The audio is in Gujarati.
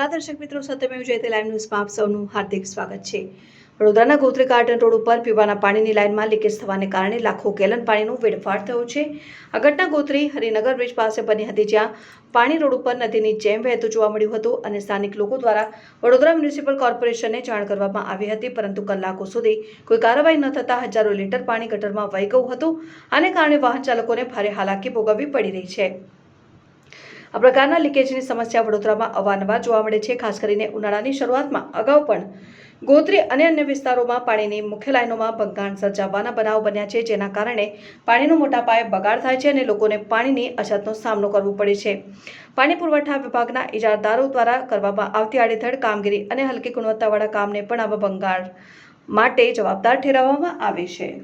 નમસ્કાર મિત્રો મેં જયતે લાઈવ ન્યૂઝમાં આપ સૌનું હાર્દિક સ્વાગત છે. વડોદરાના ગોત્રી ગાર્ડન રોડ ઉપર પીવાના પાણીની લાઇનમાં લીકેજ થવાને કારણે લાખો ગેલન પાણીનું વેડફાટ થયો છે. આ ઘટના ગોત્રી હરિનગર બ્રિજ પાસે બની હતી, જ્યાં પાણી રોડ ઉપર નદીની જેમ વહેતું જોવા મળ્યું હતું અને સ્થાનિક લોકો દ્વારા વડોદરા મ્યુનિસિપલ કોર્પોરેશનને જાણ કરવામાં આવી હતી, પરંતુ કલાકો સુધી કોઈ કાર્યવાહી ન થતાં હજારો લીટર પાણી ગટરમાં વહી ગયું હતું. આને કારણે વાહન ચાલકોને ભારે હાલાકી ભોગવવી પડી રહી છે. આ પ્રકારના લીકેજની સમસ્યા વડોદરામાં અવારનવાર જોવા મળે છે. ખાસ કરીને ઉનાળાની શરૂઆતમાં અગાઉ પણ ગોત્રી અને અન્ય વિસ્તારોમાં પાણીની મુખ્ય લાઇનોમાં ભંગાણ સર્જાવવાના બનાવ બન્યા છે, જેના કારણે પાણીનો મોટા પાયે બગાડ થાય છે અને લોકોને પાણીની અછતનો સામનો કરવો પડે છે. પાણી પુરવઠા વિભાગના ઇજારદારો દ્વારા કરવામાં આવતી આડેધડ કામગીરી અને હલકી ગુણવત્તાવાળા કામને પણ આવા ભંગાણ માટે જવાબદાર ઠેરવવામાં આવે છે.